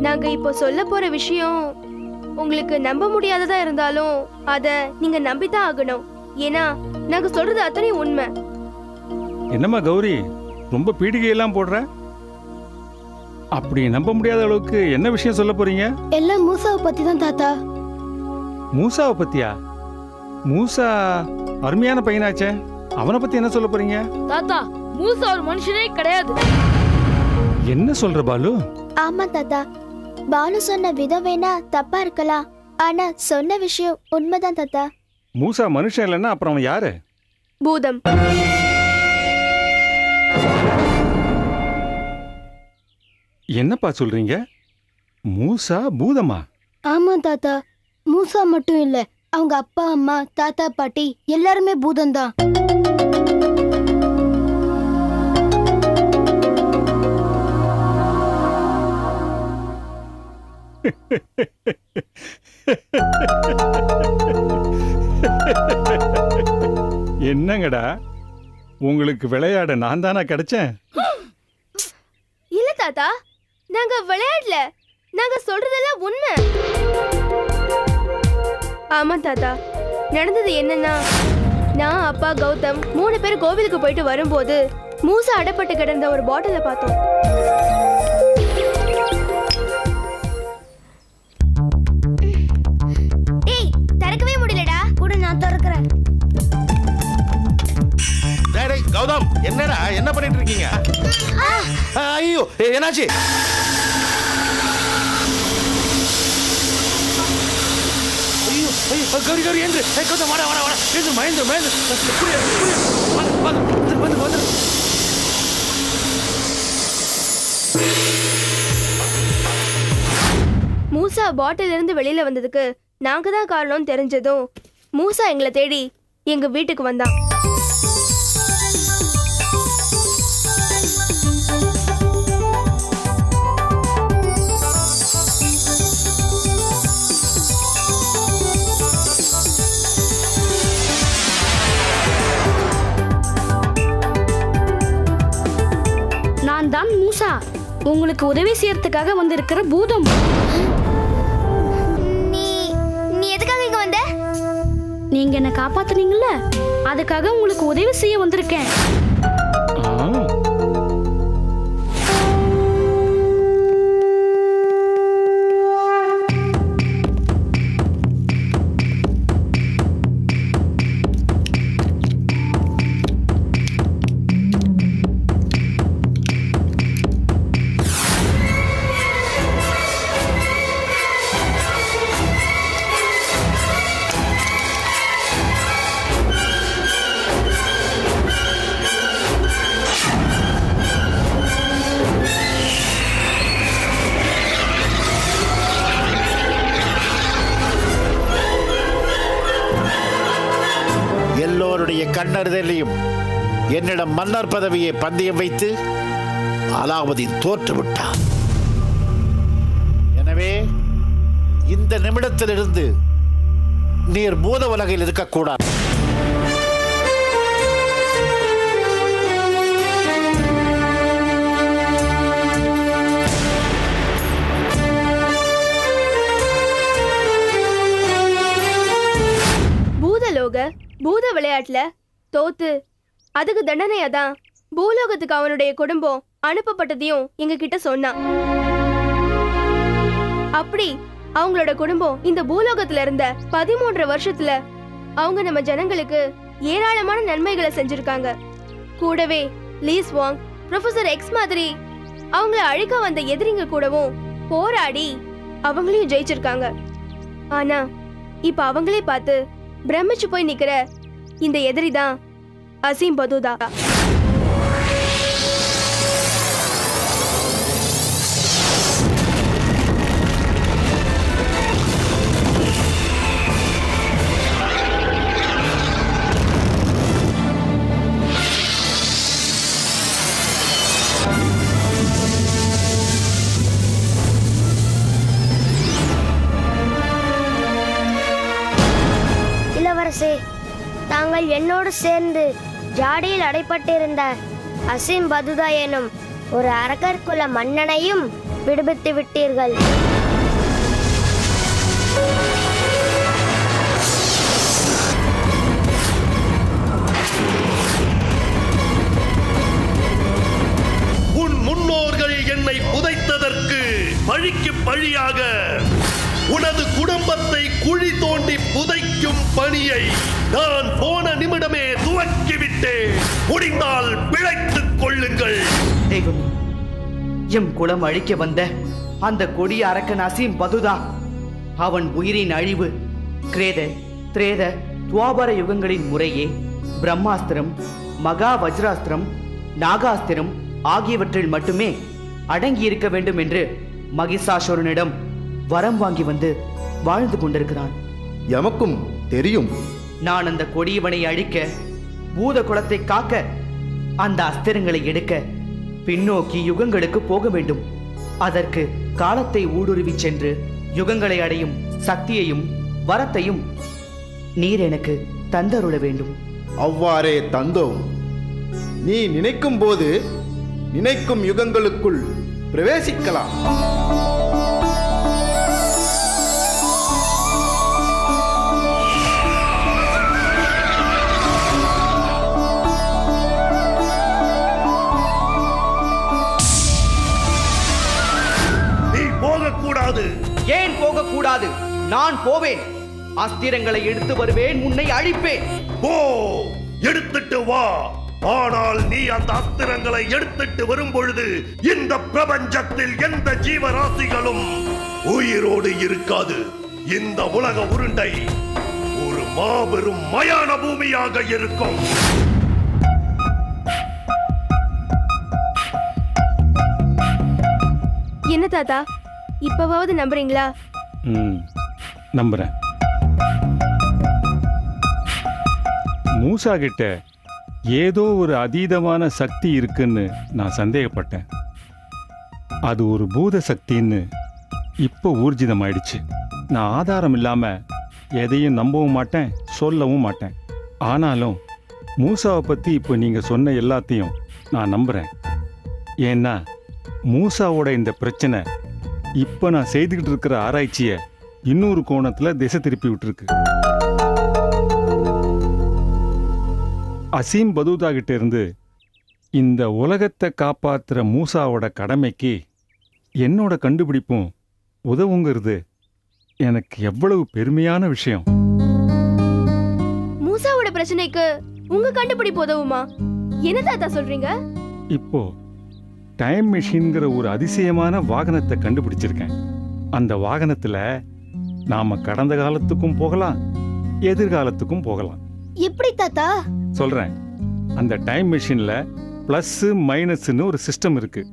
நாங்க இப்போ சொல்ல போற விஷயம் உங்களுக்கு நம்ப முடியாததா இருந்தாலும் அத நீங்க நம்பித்தான் ஆகணும். ஏன்னா நாங்க சொல்றது அத்தனையும் உண்மை. என்னம்மா கௌரி ரொம்ப பீடிகையெல்லாம் போடுற? அப்படி நம்ப முடியாத அளவுக்கு என்ன விஷயம் சொல்ல போறீங்க? எல்லாம் மூசாவை பத்தி தான் தாத்தா. மூசாவை பத்தியா? மூசா அருமையான பையனாச்சே. அவனை பத்தி என்ன சொல்ல போறீங்க? தாத்தா மூசா ஒரு மனுஷனே கிடையாது. என்ன சொல்ற பாலு? ஆமா தாத்தா. பாலு சொன்ன விதம் வேணா தப்பா இருக்கலாம் ஆனா சொன்ன விஷயம் உண்மைதான் தாத்தா. மூசா மனுஷன் இல்லைன்னா அப்புறம் அவன் யாரு? பூதம். என்னப்பா சொல்றீங்க? மூசா பூதமா? ஆமா தாத்தா. மூசா மட்டும் இல்ல அவங்க அப்பா அம்மா தாத்தா பாட்டி எல்லாருமே பூதம்தான். என்னங்கடா? உங்களுக்கு விளையாட நான் தானா கிடைச்சேன்? இல்ல தாத்தா நாங்க விளையாடல. நாங்க சொல்றதெல்லாம் உண்மை. ஆமா தாத்தா நடந்தது என்னன்னா நான் அப்பா கௌதம் மூணு பேர் கோவிலுக்கு போயிட்டு வரும்போது மூசா அடப்பட்டு கிடந்த ஒரு பாட்டில பார்த்தோம். நான் திறக்கிறேன். டேய், டேய், கௌதம் என்னடா என்ன பண்ணிட்டு இருக்கீங்க? ஐயோ ஏ, என்னாச்சு? ஐயோ ஐயோ கௌரி கௌரி என்று கௌதம் வாடா வாடா வாடா. எழுந்து மயந்து மயந்து. வந்து வந்து வந்து மூசா பாட்டில இருந்து வெளியில வந்ததுக்கு நாங்க தான் காரணம் தெரிஞ்சதும் மூசா எங்களை தேடி எங்க வீட்டுக்கு வந்தான் நான் தான் மூசா. உங்களுக்கு உதவி செய்யறதுக்காக வந்திருக்கிற பூதம். நீங்க என்ன காப்பாத்துனீங்கல்ல? அதுக்காக உங்களுக்கு உதவி செய்ய வந்திருக்கேன். கண்ணறுதலையும் என்னிடம் மன்னர் பதவியை பந்தயம் வைத்து அலாவுதீன் தோற்றுவிட்டார் எனவே இந்த நிமிடத்திலிருந்து நீர் பூத உலகில் இருக்கக்கூடாது. பூத விளையாட்டுல தோத்து. அதுக்கு தண்டனையா தான் பூலோகத்துக்கு அவனுடைய குடும்பம் அனுப்பப்பட்டதையும் எங்க கிட்ட சொன்னான் அப்படி அவங்களோட குடும்பம் இந்த பூலோகத்துல இருந்த பதிமூன்று வருஷத்துல அவங்க நம்ம ஜனங்களுக்கு ஏராளமான நன்மைகளை செஞ்சிருக்காங்க. கூடவே லீஸ் வாங் ப்ரொஃபசர் எக்ஸ் மாதிரி அவங்கள அழிக்க வந்த எதிரிங்க கூடவும் போராடி அவங்களையும் ஜெயிச்சிருக்காங்க. ஆனா இப்ப அவங்களே பார்த்து பிரமிச்சு போய் நிக்கிற இந்த எதிரி தான் அசீம் பதுதா. தாங்கள் என்னோடு சேர்ந்து ஜாடியில் அடைப்பட்டிருந்த அசீம் பதுதா எனும் ஒரு அரக்கர் குல மன்னனையும் விடுவித்து விட்டீர்கள். உன் முன்னோர்கள் என்னை புதைத்ததற்கு பழிக்கு பழியாக உனது குடும்பத்தை குழி தோ புதைக்கும் பணியை நான் போன நிமிடமே துவக்கிவிட்டேன். முடிந்தால் பிழைத்துக் கொள்ளுங்கள். தெய்வம் எம் குலம் அழிக்க வந்த அந்த கொடிய அரக்கன் அசீம் பதுதான் அவன் உயிரின் அழிவு கிரேத திரேத துவாபர யுகங்களின் முறையே பிரம்மாஸ்திரம் மகா வஜ்ராஸ்திரம் நாகாஸ்திரம் ஆகியவற்றில் மட்டுமே அடங்கியிருக்க வேண்டும் என்று மகிஷாசுரனிடம் வரம் வாங்கி வந்து வாழ்ந்து கொண்டிருக்கிறான். எமக்கும் தெரியும். நான் அந்த கொடியவனை அழிக்க பூத குலத்தை காக்க அந்த அஸ்திரங்களை எடுக்க பின்னோக்கி யுகங்களுக்கு போக வேண்டும். அதற்கு காலத்தை ஊடுருவி சென்று யுகங்களை அடையும் சக்தியையும் வரத்தையும் நீர் எனக்கு தந்தருள வேண்டும். அவ்வாறே தந்தோம். நீ நினைக்கும் போது நினைக்கும் யுகங்களுக்குள் பிரவேசிக்கலாம். போகக்கூடாது நான் போவேன். அஸ்திரங்களை எடுத்து வருவேன். உன்னை அழிப்பேன். போ எடுத்துட்டு வா. ஆனால் நீ அந்த அஸ்திரங்களை எடுத்துட்டு வரும் பொழுது இந்த பிரபஞ்சத்தில் எந்த ஜீவராசிகளும் உயிரோடு இருக்காது. இந்த உலக உருண்டை ஒரு மாபெரும் மயான பூமியாக இருக்கும். என்ன தாத்தா? இப்பவாவது நம்புறீங்களா? ம் நம்புறேன். மூசா கிட்ட ஏதோ ஒரு அதீதமான சக்தி இருக்குன்னு நான் சந்தேகப்பட்டேன். அது ஒரு பூத சக்தின்னு இப்போ ஊர்ஜிதமாயிடுச்சு. நான் ஆதாரம் இல்லாமல் எதையும் நம்பவும் மாட்டேன் சொல்லவும் மாட்டேன். ஆனாலும் மூசாவை பற்றி இப்போ நீங்கள் சொன்ன எல்லாத்தையும் நான் நம்புகிறேன் ஏன்னா மூசாவோட இந்த பிரச்சனை இப்போ நான் செய்துக்கிட்டு இருக்கிற ஆராய்ச்சியை இன்னொரு கோணத்தில் திசை திருப்பி விட்டுருக்கு. அசீம் பதூதா கிட்ட இருந்து இந்த உலகத்தை காப்பாத்துற மூசாவோட கடமைக்கு என்னோட கண்டுபிடிப்பும் உதவுங்கிறது எனக்கு எவ்வளவு பெருமையான விஷயம். மூசாவோட பிரச்சனைக்கு உங்க கண்டுபிடிப்பு உதவுமா? என்ன தாத்தா சொல்றீங்க? இப்போ டைம் மிஷின்ங்கிற ஒரு அதிசயமான வாகனத்தை கண்டுபிடிச்சிருக்கேன். அந்த வாகனத்துல நாம கடந்த காலத்துக்கும் போகலாம் எதிர்காலத்துக்கும் போகலாம். எப்படி தாத்தா? சொல்றேன். அந்த டைம் மிஷின்ல பிளஸ் மைனஸ்னு ஒரு சிஸ்டம் இருக்கு.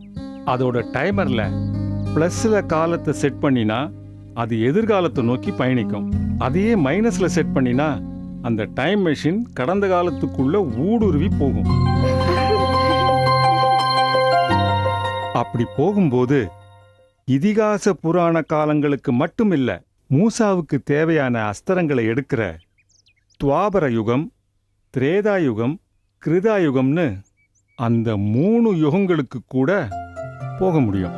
அதோட டைமர்ல பிளஸ்ல காலத்தை செட் பண்ணினா அது எதிர்காலத்தை நோக்கி பயணிக்கும். அதையே மைனஸ்ல செட் பண்ணினா அந்த டைம் மெஷின் கடந்த காலத்துக்குள்ள ஊடுருவி போகும். அப்படி போகும்போது இதிகாச புராண காலங்களுக்கு மட்டுமில்ல மூசாவுக்கு தேவையான அஸ்திரங்களை எடுக்கிற துவாபர யுகம் திரேதா யுகம் கிருதா யுகம்னு அந்த மூணு யுகங்களுக்கு கூட போக முடியும்.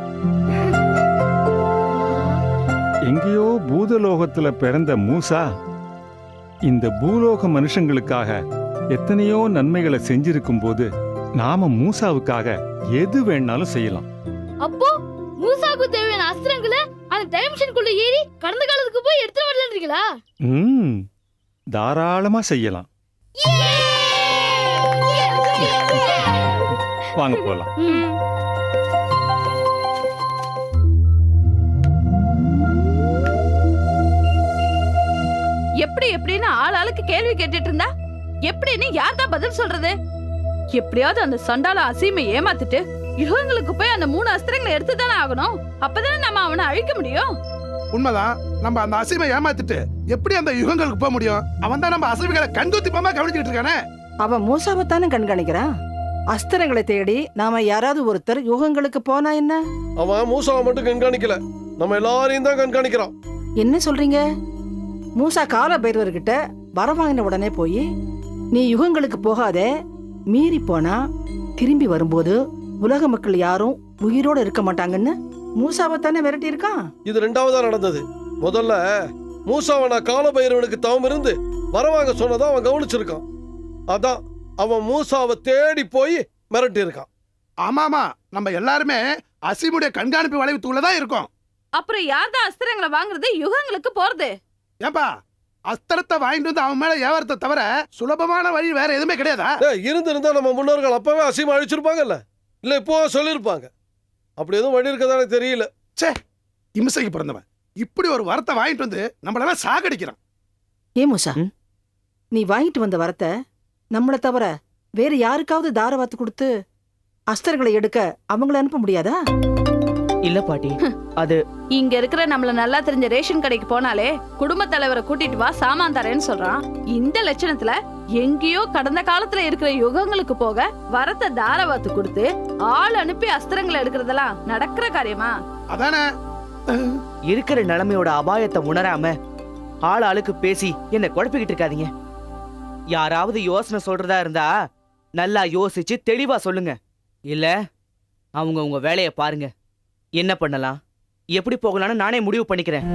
எங்கேயோ பூதலோகத்துல பிறந்த மூசா இந்த பூலோக மனுஷங்களுக்காக எத்தனையோ நன்மைகளை செஞ்சிருக்கும் போது நாம மூசாவுக்காக எது வேணாலும் செய்யலாம். அப்போ மூசாக்கு தேவையான அஸ்திரங்களை அந்த டைம் மிஷினுக்குள்ள ஏறி கடந்த காலத்துக்கு போய் எடுத்து வரலன்றீங்களா? ம் தாராளமா செய்யலாம். வாங்க போலாம். எப்படி எப்படின்னு ஆள் ஆளுக்கு கேள்வி கேட்டுட்டு இருந்தா? எப்படின்னு யார் தான் பதில் சொல்றது? எப்படியாவது அந்த சண்டால அசீமை ஏமாத்திட்டு யுகங்களுக்கு போய் அந்த மூணு அஸ்திரங்களை எடுத்து தானே ஆகணும்? அப்பதானே நம்ம அவனை அழிக்க முடியும்? உண்மைதான். நம்ம அந்த அசைமை ஏமாத்திட்டு எப்படி அந்த யுகங்களுக்கு போக முடியும்? அவன் தான் நம்ம அசைவுகளை கண்தூத்திப்பமா கவனிச்சுட்டு இருக்கானே? அவன் மூசாவை தானே கண்காணிக்கிறான்? அஸ்திரங்களை தேடி நாம யாராவது ஒருத்தர் யுகங்களுக்கு போனா என்ன? அவன் மூசாவை மட்டும் கண்காணிக்கல. நம்ம எல்லாரையும் தான் கண்காணிக்கிறான். என்ன சொல்றீங்க? மூசா கால பைரவர்கிட்ட வரம் வாங்கின உடனே போய் நீ யுகங்களுக்கு போகாதே மீறி போனா திரும்பி வரும்போது உலக மக்கள் யாரும் உயிரோட இருக்க மாட்டாங்கன்னு மூசாவை தானே மிரட்டி இருக்கான் இது ரெண்டாவதா நடந்தது. முதல்ல மூசாவை நான் காலபைரவனுக்கு தவம் இருந்து வரவாங்க சொன்னதா அவன் கவனிச்சிருக்கான். அதான் அவன் மூசாவை தேடி போய் மிரட்டி இருக்கான் ஆமாமா நம்ம எல்லாருமே அசீமுடைய கண்காணிப்பு வளைவுத்துக்குள்ள தான் இருக்கோம். அப்புறம் யார் தான் அஸ்திரங்களை வாங்குறது? யுகங்களுக்கு போறது. ஏன்பா அஸ்திரத்தை வாங்கிட்டு வந்து அவன் மேல ஏவரத்தை தவிர சுலபமான வழி வேற எதுவுமே கிடையாதா? ஏய், இருந்திருந்தா நம்ம முன்னோர்கள் அப்பவே அசீமா அழிச்சிருப்பாங்கல்ல. இல்ல இப்போ சொல்லியிருப்பாங்க அப்படி எதுவும் வழி இருக்கதானே தெரியல. ச்சே இம்சைக்கு பிறந்தவன். இப்படி ஒரு வரத்தை வாங்கிட்டு வந்து நம்மளெல்லாம் சாகடிக்கிறான். ஏ மூசா? ம்? நீ வாங்கிட்டு வந்த வரத்தை நம்மளை தவிர வேற யாருக்காவது தாரவாத்து கொடுத்து அஸ்திரங்களை எடுக்க அவங்கள அனுப்ப முடியாதா? இல்ல பாட்டி. அது இங்க இருக்கிற நம்மள நல்லா தெரிஞ்ச ரேஷன் கடைக்கு போனாலே குடும்ப தலைவரை கூட்டிட்டு வா சாமான் தரேன்னு சொல்றான். இந்த லட்சணத்துல எங்கேயோ கடந்த காலத்துல இருக்கிற யுகங்களுக்கு போக வரத்தை தாரவாத்து கொடுத்து ஆள் அனுப்பி அஸ்திரங்களை எடுக்கிறதெல்லாம் நடக்கிற காரியமா? அதானே? இருக்கிற நிலைமையோட அபாயத்தை உணராம ஆள் ஆளுக்கு பேசி என்ன குழப்பிக்கிட்டு இருக்காதீங்க. யாராவது யோசனை சொல்றதா இருந்தா நல்லா யோசிச்சு தெளிவா சொல்லுங்க. இல்ல அவங்க உங்க வேலையை பாருங்க. என்ன பண்ணலாம்? எப்படி போகலாம்னு நானே முடிவு பண்ணிக்கிறேன்.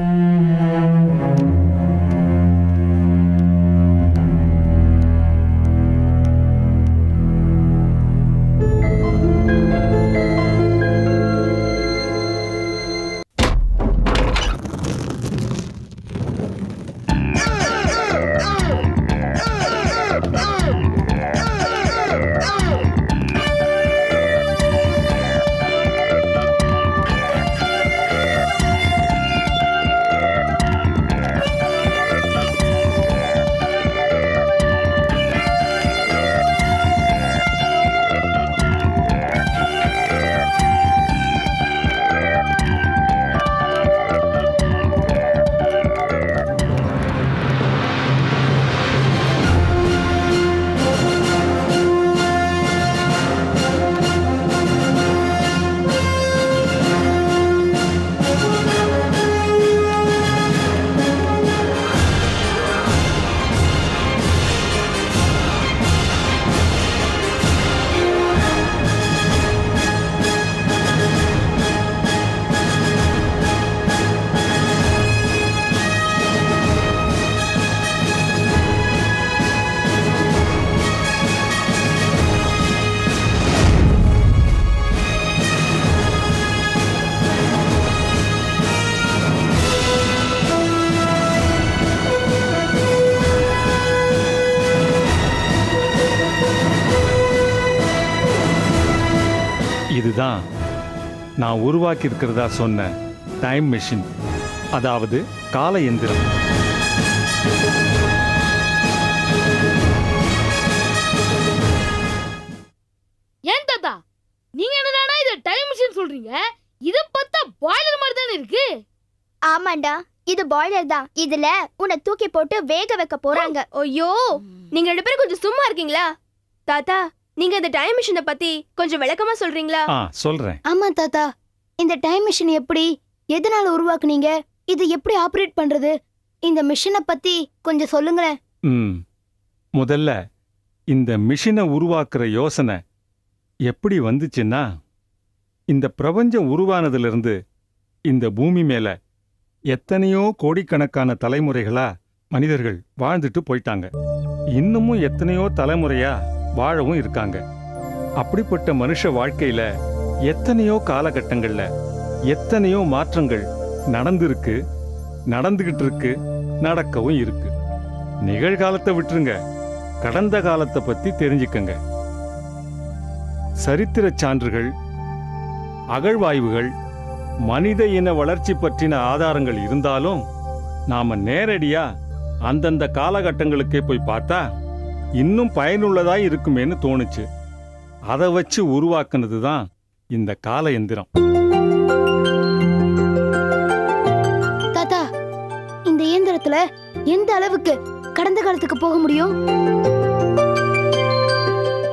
நான் உருவாக்கி இருக்கிறதா சொன்ன டைம் மெஷின் அதாவது கால எந்திரம். ஏன் தாத்தா? நீங்க என்னடா இத டைம் மிஷின் சொல்றீங்க? இத பார்த்தா பாய்லர் மாதிரி தானே இருக்கு? ஆமாண்டா இது பாய்லர் தான். இதுல உன்னை தூக்கி போட்டு வேக வைக்க போறாங்க. ஐயோ நீங்க ரெண்டு பேரும் கொஞ்சம் சும்மா இருக்கீங்களா? தாத்தா நீங்க இந்த டைம் மிஷினை பத்தி கொஞ்சம் விளக்கமா சொல்றீங்களா? ஆ சொல்றேன். ஆமா தாத்தா. இந்த டைம் மிஷின் எப்படி எதனால உருவாக்குனீங்க இது எப்படி ஆபரேட் பண்றது? இந்த மிஷினை பத்தி கொஞ்சம் சொல்லுங்களேன். ம். முதல்ல இந்த மிஷினை உருவாக்குற யோசனை எப்படி வந்துச்சுன்னா இந்த பிரபஞ்சம் உருவானதிலிருந்து இந்த பூமி மேல எத்தனையோ கோடிக்கணக்கான தலைமுறைகளா மனிதர்கள் வாழ்ந்துட்டு போயிட்டாங்க. இன்னமும் எத்தனையோ தலைமுறையா வாழவும் இருக்காங்க. அப்படிப்பட்ட மனுஷ வாழ்க்கையில எத்தனையோ காலகட்டங்கள்ல எத்தனையோ மாற்றங்கள் நடந்திருக்கு நடந்துகிட்டு இருக்கு நடக்கவும் இருக்கு. நிகழ்காலத்தை விட்டுருங்க. கடந்த காலத்தை பத்தி தெரிஞ்சுக்கங்க. சரித்திர சான்றுகள் அகழ்வாய்வுகள் மனித இன வளர்ச்சி பற்றின ஆதாரங்கள் இருந்தாலும் நாம நேரடியா அந்தந்த காலகட்டங்களுக்கே போய் பார்த்தா இன்னும் பயனுள்ளதா இருக்குமேன்னு தோணுச்சு. அதை வச்சு உருவாக்குனது தான் இந்த கால எந்திரம். தாத்தா இந்த இயந்திரத்துல எந்த அளவுக்கு கடந்த காலத்துக்கு போக முடியும்?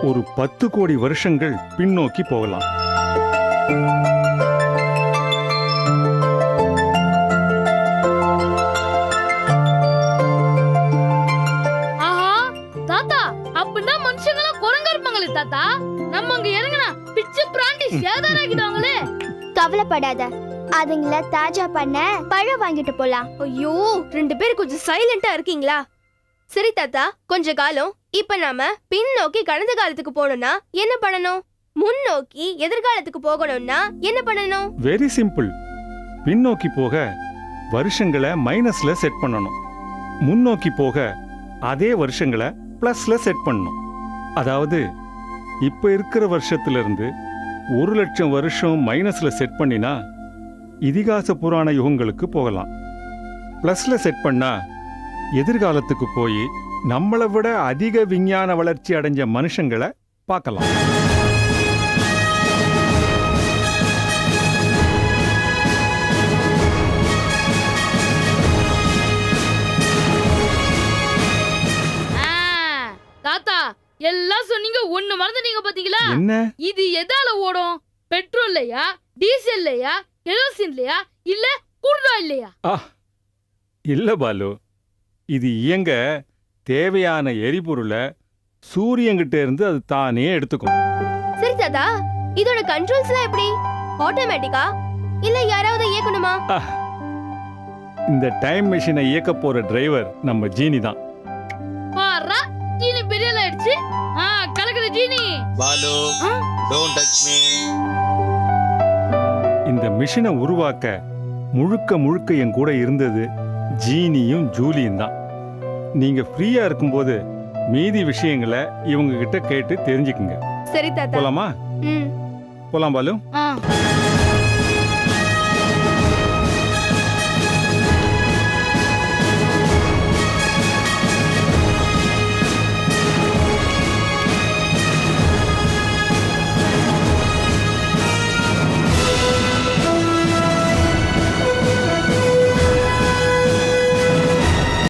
ஒரு பத்து கோடி வருஷங்கள் பின்னோக்கி போகலாம். சேதாராக்கிடுவாங்களே கவலைப்படாத. அதுங்கள தாஜா பண்ண பழம் வாங்கிட்டு போலாம். ஐயோ ரெண்டு பேரும் கொஞ்சம் சைலண்டா இருக்கீங்களா? சரி தாத்தா கொஞ்ச காலம். இப்ப நாம பின்னோக்கி கடந்த காலத்துக்கு போகணும்னா என்ன பண்ணணும்? முன்னோக்கி எதிர்காலத்துக்கு போகணும்னா என்ன பண்ணணும்? வெரி சிம்பிள் பின்னோக்கி போக வருஷங்களை மைனஸ்ல செட் பண்ணணும். முன்னோக்கி போக அதே வருஷங்களை பிளஸ்ல செட் பண்ணணும். அதாவது இப்ப இருக்கிற வருஷத்துல இருந்து ஒரு லட்சம் வருஷம் மைனஸில் செட் பண்ணினா இதிகாச புராண யுகங்களுக்கு போகலாம். ப்ளஸில் செட் பண்ணால் எதிர்காலத்துக்கு போய் நம்மளை விட அதிக விஞ்ஞான வளர்ச்சி அடைஞ்ச மனுஷங்களை பார்க்கலாம். எல்லாம் சொன்னீங்க ஒண்ணு மறந்துட்டீங்க பாத்தீங்களா? என்ன? இது எதால ஓடும்? பெட்ரோல்லையா டீசல்லையா கெரோசின்லையா இல்ல குருடா இல்லையா? ஆ இல்ல பாலு. இது இயங்க தேவையான எரிபொருளை சூரியன்கிட்ட இருந்து அது தானே எடுத்துக்கும். சரி தாத்தா இதோட கண்ட்ரோல்ஸ்லாம் எப்படி? ஆட்டோமேட்டிக்கா இல்ல யாராவது இயக்கணுமா? இந்த டைம் மிஷினை இயக்க போற டிரைவர் நம்ம ஜீனி தான். கலக்குது ஜீனி. Balu don't touch me. இந்த மிஷினை உருவாக்க முழுக்க முழுக்க என் கூட இருந்தது ஜீனியும் ஜூலியும் தான். நீங்க ஃப்ரீயா இருக்கும்போது மீதி விஷயங்களை இவங்க கிட்ட கேட்டு தெரிஞ்சுக்குங்க. சரி தாத்தா. போலாமா? ம். போலாம் பாலு. ஆ.